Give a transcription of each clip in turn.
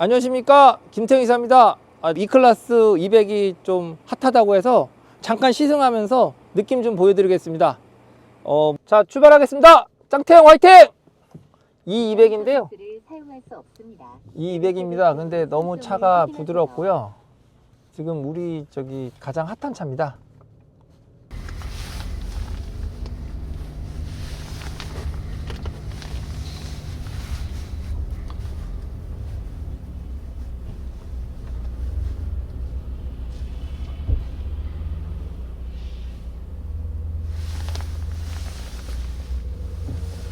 안녕하십니까? 김태형 이사입니다. 아, E클래스 200이 좀 핫하다고 해서 잠깐 시승하면서 느낌 좀 보여드리겠습니다. 어, 자 출발하겠습니다. 짱태형 화이팅! 이 200인데요. 를 사용할 수 없습니다. 이 200입니다. 근데 너무 차가 부드럽고요. 지금 우리 저기 가장 핫한 차입니다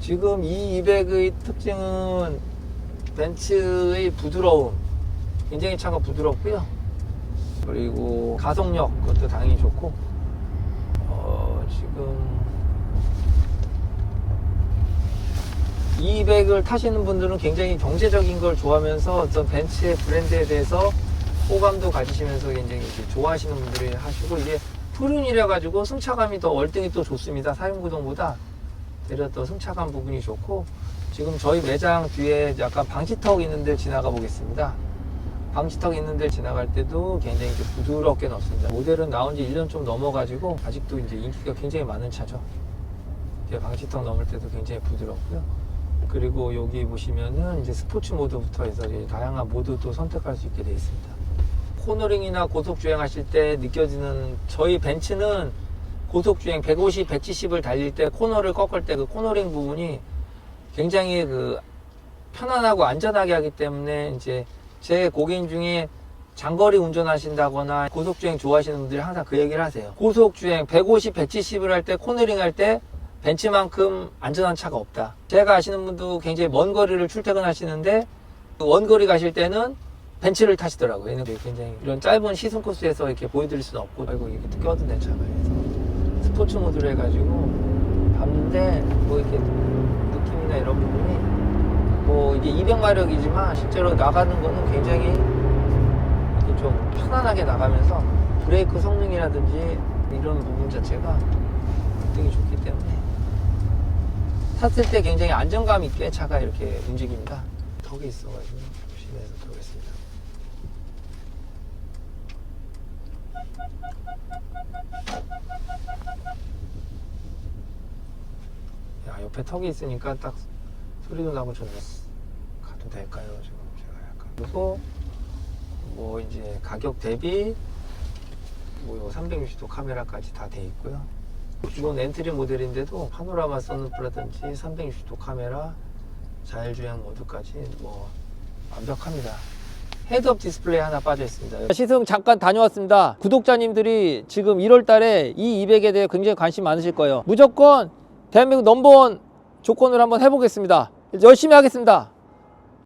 지금 이 200의 특징은 벤츠의 부드러움 굉장히 차가 부드럽고요. 그리고 가속력 그것도 당연히 좋고. 어, 지금 200을 타시는 분들은 굉장히 경제적인 걸 좋아하면서 어떤 벤츠의 브랜드에 대해서 호감도 가지시면서 굉장히 좋아하시는 분들이 하시고 이게 푸른이라 가지고 승차감이 더 월등히 또 좋습니다. 사륜구동보다 더 승차감 부분이 좋고 지금 저희 매장 뒤에 약간 방지턱 있는데 지나가 보겠습니다. 방지턱 있는데 지나갈 때도 굉장히 이제 부드럽게 넣습니다. 모델은 나온 지 1년 좀 넘어가지고 아직도 이제 인기가 굉장히 많은 차죠. 이제 방지턱 넘을 때도 굉장히 부드럽고요. 그리고 여기 보시면은 이제 스포츠 모드부터 해서 다양한 모드도 선택할 수 있게 되어 있습니다. 코너링이나 고속 주행하실 때 느껴지는 저희 벤츠는 고속 주행 150, 170을 달릴 때 코너를 꺾을 때 그 코너링 부분이 굉장히 그 편안하고 안전하게 하기 때문에 이제 제 고객님 중에 장거리 운전하신다거나 고속 주행 좋아하시는 분들이 항상 그 얘기를 하세요. 고속 주행 150, 170을 할 때 코너링 할 때 벤츠만큼 안전한 차가 없다. 제가 아시는 분도 굉장히 먼 거리를 출퇴근하시는데 그 원거리 가실 때는 벤츠를 타시더라고요. 굉장히 이런 짧은 시승 코스에서 이렇게 보여드릴 수는 없고 아이고 이게 껴드는 차가 그래서 스포츠 모드로 해가지고 봤는데 뭐 이렇게 느낌이나 이런 부분이 뭐 이게 200마력이지만 실제로 나가는 거는 굉장히 좀 편안하게 나가면서 브레이크 성능이라든지 이런 부분 자체가 굉장히 좋기 때문에 탔을 때 굉장히 안정감 있게 차가 이렇게 움직입니다. 턱이 있어가지고 조심해서 들어가겠습니다. 옆에 턱이 있으니까 딱 소리도 나고 좋네. 가도 될까요 지금 제가 약간 그리고 뭐 이제 가격 대비 뭐 360도 카메라까지 다 돼 있고요. 이건 엔트리 모델인데도 파노라마 선루프라든지 360도 카메라, 자율주행 모드까지 뭐 완벽합니다. 헤드업 디스플레이 하나 빠져 있습니다. 시승 잠깐 다녀왔습니다. 구독자님들이 지금 1월 달에 이 200에 대해 굉장히 관심 많으실 거예요. 무조건 대한민국 넘버원 조건을 한번 해보겠습니다. 열심히 하겠습니다.